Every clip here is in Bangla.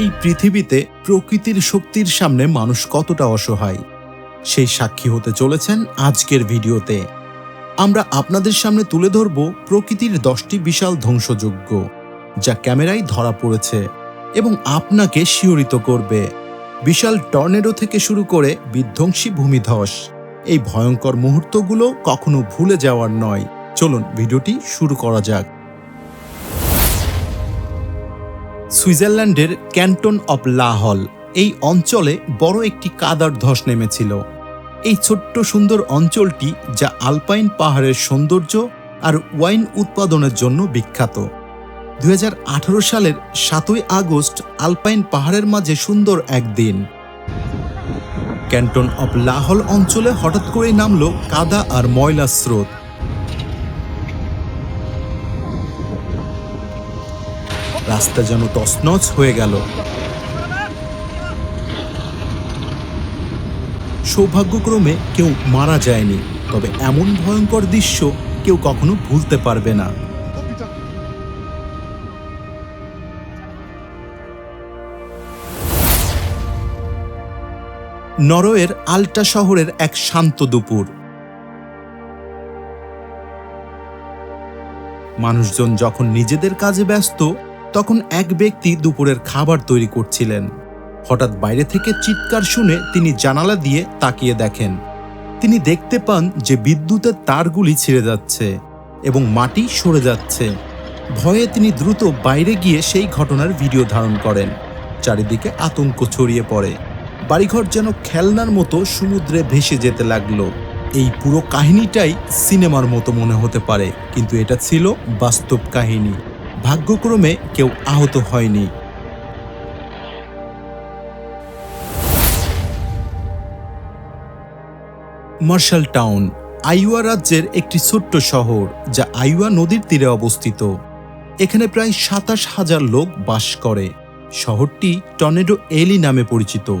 এই পৃথিবীতে প্রকৃতির শক্তির সামনে মানুষ কতটা অসহায়। সেই সাক্ষী হতে চলেছেন আজকের ভিডিওতে। আমরা আপনাদের সামনে তুলে ধরব প্রকৃতির দশটি বিশাল ধ্বংসযজ্ঞ, যা ক্যামেরায় ধরা পড়েছে এবং আপনাকে শিহরিত করবে। বিশাল টর্নেডো থেকে শুরু করে বিধ্বংসী ভূমিধস, এই ভয়ঙ্কর মুহূর্তগুলো কখনো ভুলে যাওয়ার নয়। চলুন ভিডিওটি শুরু করা যাক। সুইজারল্যান্ডের ক্যান্টন অফ লাহল এই অঞ্চলে বড় একটি কাদার ধস নেমেছিল। এই ছোট্ট সুন্দর অঞ্চলটি যা আলপাইন পাহাড়ের সৌন্দর্য আর ওয়াইন উৎপাদনের জন্য বিখ্যাত। দু হাজার আঠারো সালের সাতই আগস্ট আলপাইন পাহাড়ের মাঝে সুন্দর একদিন ক্যান্টন অফ লাহল অঞ্চলে হঠাৎ করেই নামলো কাদা আর ময়লা স্রোত। রাস্তা যেন তছনছ হয়ে গেল। সৌভাগ্যক্রমে কেউ মারা যায়নি, তবে এমন ভয়ঙ্কর দৃশ্য কেউ কখনো ভুলতে পারবে না। নরওয়ের আল্টা শহরের এক শান্ত দুপুর। মানুষজন যখন নিজেদের কাজে ব্যস্ত তখন এক ব্যক্তি দুপুরের খাবার তৈরি করছিলেন। হঠাৎ বাইরে থেকে চিৎকার শুনে তিনি জানালা দিয়ে তাকিয়ে দেখেন। তিনি দেখতে পান যে বিদ্যুতের তারগুলি ছিঁড়ে যাচ্ছে এবং মাটি সরে যাচ্ছে। ভয়ে তিনি দ্রুত বাইরে গিয়ে সেই ঘটনার ভিডিও ধারণ করেন। চারিদিকে আতঙ্ক ছড়িয়ে পড়ে। বাড়িঘর যেন খেলনার মতো সমুদ্রে ভেসে যেতে লাগল। এই পুরো কাহিনীটাই সিনেমার মতো মনে হতে পারে, কিন্তু এটা ছিল বাস্তব কাহিনী। ভাগ্যক্রমে কেউ আহত হয়নি। মার্শাল টাউন, আইওয়া রাজ্যের একটি ছোট্ট শহর যা আইওয়া নদীর তীরে অবস্থিত। এখানে প্রায় সাতাশ হাজার লোক বাস করে। শহরটি টর্নেডো এলি নামে পরিচিত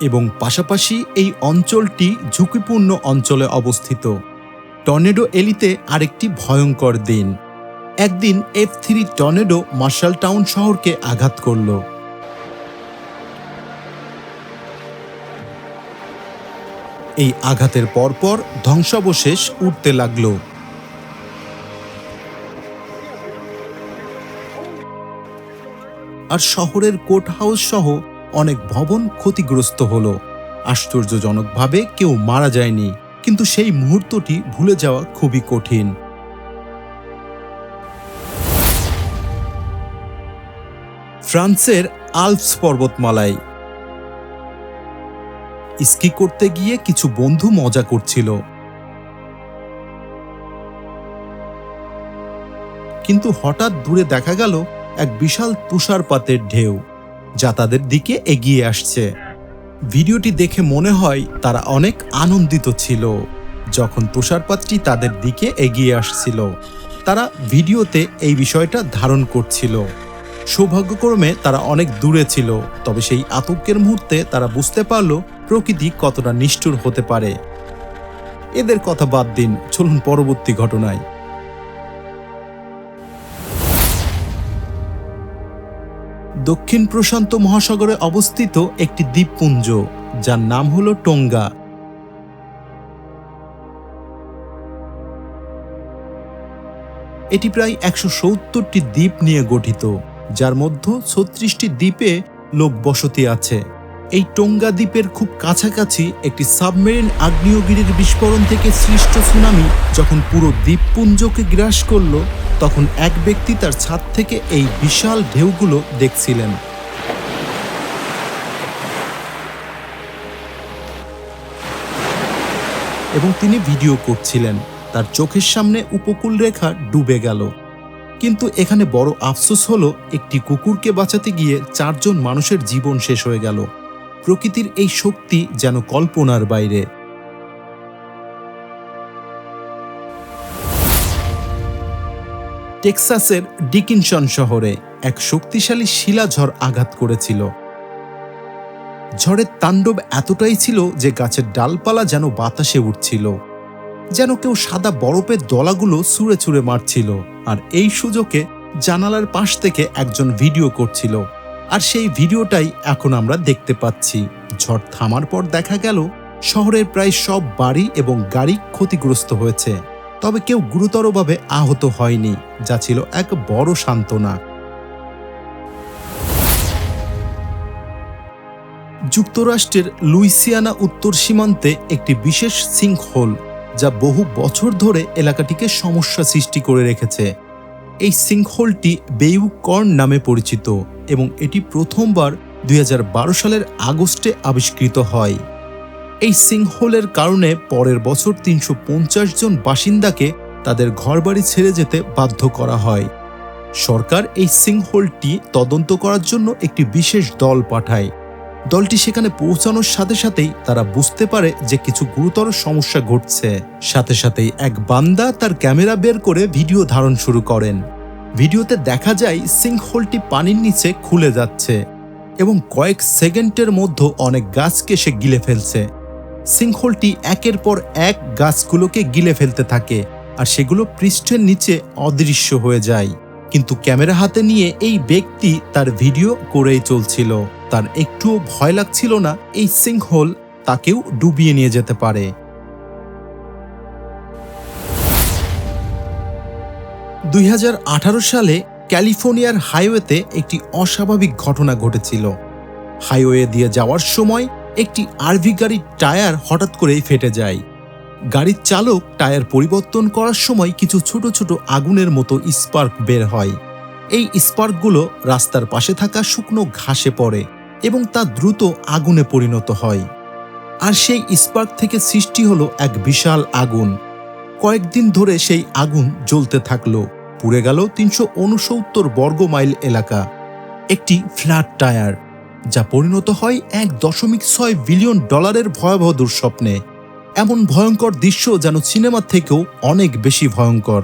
এবং পাশাপাশি এই অঞ্চলটি ঝুঁকিপূর্ণ অঞ্চলে অবস্থিত। টর্নেডো এলিতে আরেকটি ভয়ঙ্কর দিন। একদিন F three tornado Marshalltown শহরকে আঘাত করল। এই আঘাতের পরপর ধ্বংসাবশেষ উঠতে লাগল। আর শহরের কোর্ট হাউস সহ অনেক ভবন ক্ষতিগ্রস্ত হলো। আশ্চর্যজনকভাবে কেউ মারা যায়নি, কিন্তু সেই মুহূর্তটি ভুলে যাওয়া খুবই কঠিন। ফ্রান্সের আলপস পর্বতমালায়। স্কি করতে গিয়ে কিছু বন্ধু মজা করছিল। কিন্তু হঠাৎ দূরে দেখা গেল এক বিশাল তুষারপাতের ঢেউ, যা তাদের দিকে এগিয়ে আসছে। ভিডিওটি দেখে মনে হয় তারা অনেক আনন্দিত ছিল, যখন তুষারপাতটি তাদের দিকে এগিয়ে আসছিল। তারা ভিডিওতে এই বিষয়টা ধারণ করছিল। সৌভাগ্যক্রমে তারা অনেক দূরে ছিল, তবে সেই আতঙ্কের মুহূর্তে তারা বুঝতে পারল প্রকৃতি কতটা নিষ্ঠুর হতে পারে। এদের কথা বাদ দিন, চলুন পরবর্তী ঘটনায়। দক্ষিণ প্রশান্ত মহাসাগরে অবস্থিত একটি দ্বীপপুঞ্জ, যার নাম হল টোঙ্গা। এটি প্রায় একশো সত্তরটি দ্বীপ নিয়ে গঠিত। যার মধ্যে ছত্রিশটি দ্বীপে লোক বসতি আছে। এই টোঙ্গা দ্বীপের খুব কাছাকাছি একটি সাবমেরিন আগ্নেয়গিরির বিস্ফোরণ থেকে সৃষ্ট সুনামি যখন পুরো দ্বীপপুঞ্জকে গ্রাস করল, তখন এক ব্যক্তি তার ছাদ থেকে এই বিশাল ঢেউগুলো দেখছিলেন। এবং তিনি ভিডিও করছিলেন। তার চোখের সামনে উপকূল রেখা ডুবে গেল। কিন্তু এখানে বড় আফসোস হলো, একটি কুকুরকে বাঁচাতে গিয়ে চারজন মানুষের জীবন শেষ হয়ে গেল। প্রকৃতির এই শক্তি যেন কল্পনার বাইরে। টেক্সাসের ডিকিনসন শহরে এক শক্তিশালী শিলাঝড় আঘাত করেছিল। ঝড়ের তাণ্ডব এতটাই ছিল যে গাছের ডালপালা যেন বাতাসে উঠছিল। যেন কেউ সাদা বরফের দলাগুলো ছুঁড়ে ছুঁড়ে মারছিল। আর এই সুযোগে জানালার পাশ থেকে একজন ভিডিও করছিল। আর সেই ভিডিওটাই এখন আমরা দেখতে পাচ্ছি। ঝড় থামার পর দেখা গেল, শহরের প্রায় সব বাড়ি এবং গাড়ি ক্ষতিগ্রস্ত হয়েছে। তবে কেউ গুরুতরভাবে আহত হয়নি, যা ছিল এক বড় সান্ত্বনা। যুক্তরাষ্ট্রের লুইসিয়ানা উত্তর সীমান্তে একটি বিশেষ সিঙ্কহোল যা বহু বছর ধরে এলাকাটিকে সমস্যা সৃষ্টি করে রেখেছে। এই সিঙ্কহোলটি বেইউ কর্ন নামে পরিচিত এবং এটি প্রথমবার দুই হাজার বারো সালের আগস্টে আবিষ্কৃত হয়। এই সিঙ্কহোলের কারণে পরের বছর তিনশো পঞ্চাশ জন বাসিন্দাকে তাদের ঘরবাড়ি ছেড়ে যেতে বাধ্য করা হয়। সরকার এই সিঙ্কহোলটি তদন্ত করার জন্য একটি বিশেষ দল পাঠায়। দলটি সেখানে পৌঁছানোর সাথে সাথেই তারা বুঝতে পারে যে কিছু গুরুতর সমস্যা ঘটছে। সাথে সাথেই এক বান্দা তার ক্যামেরা বের করে ভিডিও ধারণ শুরু করেন। ভিডিওতে দেখা যায় সিঙ্কহোলটি পানির নিচে খুলে যাচ্ছে এবং কয়েক সেকেন্ডের মধ্যে অনেক গাছকে সে গিলে ফেলছে। সিঙ্কহোলটি একের পর এক গাছগুলোকে গিলে ফেলতে থাকে আর সেগুলো পৃষ্ঠের নিচে অদৃশ্য হয়ে যায়। কিন্তু ক্যামেরা হাতে নিয়ে এই ব্যক্তি তার ভিডিও করেই চলছিল। তার একটুও ভয় লাগছিল না, এই সিঙ্কহোল তাকেও ডুবিয়ে নিয়ে যেতে পারে। দুই হাজার আঠারো সালে ক্যালিফোর্নিয়ার হাইওয়েতে একটি অস্বাভাবিক ঘটনা ঘটেছিল। হাইওয়ে দিয়ে যাওয়ার সময় একটি আরভি গাড়ির টায়ার হঠাৎ করেই ফেটে যায়। গাড়ির চালক টায়ার পরিবর্তন করার সময় কিছু ছোট ছোট আগুনের মতো স্পার্ক বের হয়। এই স্পার্কগুলো রাস্তার পাশে থাকা শুকনো ঘাসে পড়ে। এবং তা দ্রুত আগুনে পরিণত হয়। আর সেই স্পার্ক থেকে সৃষ্টি হলো এক বিশাল আগুন। কয়েকদিন ধরে সেই আগুন জ্বলতে থাকল। পুড়ে গেল তিনশো উনসত্তর বর্গ মাইল এলাকা। একটি ফ্ল্যাট টায়ার, যা পরিণত হয় এক দশমিক ছয় বিলিয়ন ডলারের ভয়াবহ দুঃস্বপ্নে। এমন ভয়ঙ্কর দৃশ্য যেন সিনেমা থেকেও অনেক বেশি ভয়ঙ্কর।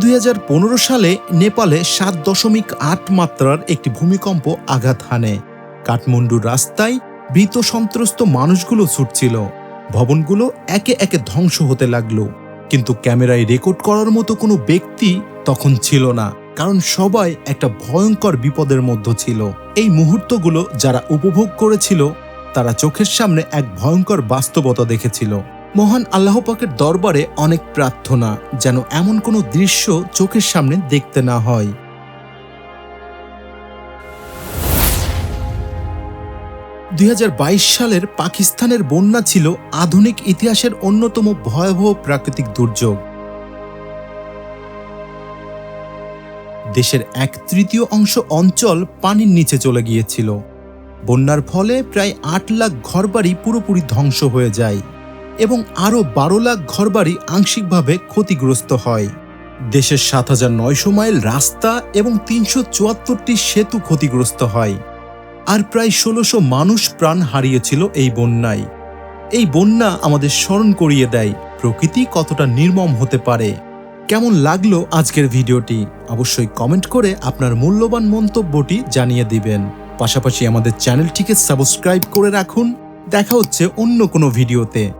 দুই হাজার পনেরো সালে নেপালে সাত দশমিক আট মাত্রার একটি ভূমিকম্প আঘাত হানে। কাঠমান্ডুর রাস্তায় মৃত সন্ত্রস্ত মানুষগুলো ছুটছিল। ভবনগুলো একে একে ধ্বংস হতে লাগল। কিন্তু ক্যামেরায় রেকর্ড করার মতো কোনো ব্যক্তি তখন ছিল না, কারণ সবাই একটা ভয়ঙ্কর বিপদের মধ্যে ছিল। এই মুহূর্তগুলো যারা উপভোগ করেছিল, তারা চোখের সামনে এক ভয়ঙ্কর বাস্তবতা দেখেছিল। মহান আল্লাহ পাকের দরবারে অনেক প্রার্থনা, যেন এমন কোনো দৃশ্য চোখের সামনে দেখতে না হয়। দু হাজার বাইশ সালের পাকিস্তানের বন্যা ছিল আধুনিক ইতিহাসের অন্যতম ভয়াবহ প্রাকৃতিক দুর্যোগ। দেশের এক তৃতীয় অংশ অঞ্চল পানির নিচে চলে গিয়েছিল। বন্যার ফলে প্রায় আট লাখ ঘরবাড়ি পুরোপুরি ধ্বংস হয়ে যায়। এবং আরও বারো লাখ ঘরবাড়ি আংশিকভাবে ক্ষতিগ্রস্ত হয়। দেশের সাত হাজার নয়শো মাইল রাস্তা এবং তিনশো চুয়াত্তরটি সেতু ক্ষতিগ্রস্ত হয়। আর প্রায় ষোলোশো মানুষ প্রাণ হারিয়েছিল এই বন্যায়। এই বন্যা আমাদের স্মরণ করিয়ে দেয়, প্রকৃতি কতটা নির্মম হতে পারে। কেমন লাগল আজকের ভিডিওটি? অবশ্যই কমেন্ট করে আপনার মূল্যবান মন্তব্যটি জানিয়ে দিবেন। পাশাপাশি আমাদের চ্যানেলটিকে সাবস্ক্রাইব করে রাখুন। দেখা হচ্ছে অন্য কোনো ভিডিওতে।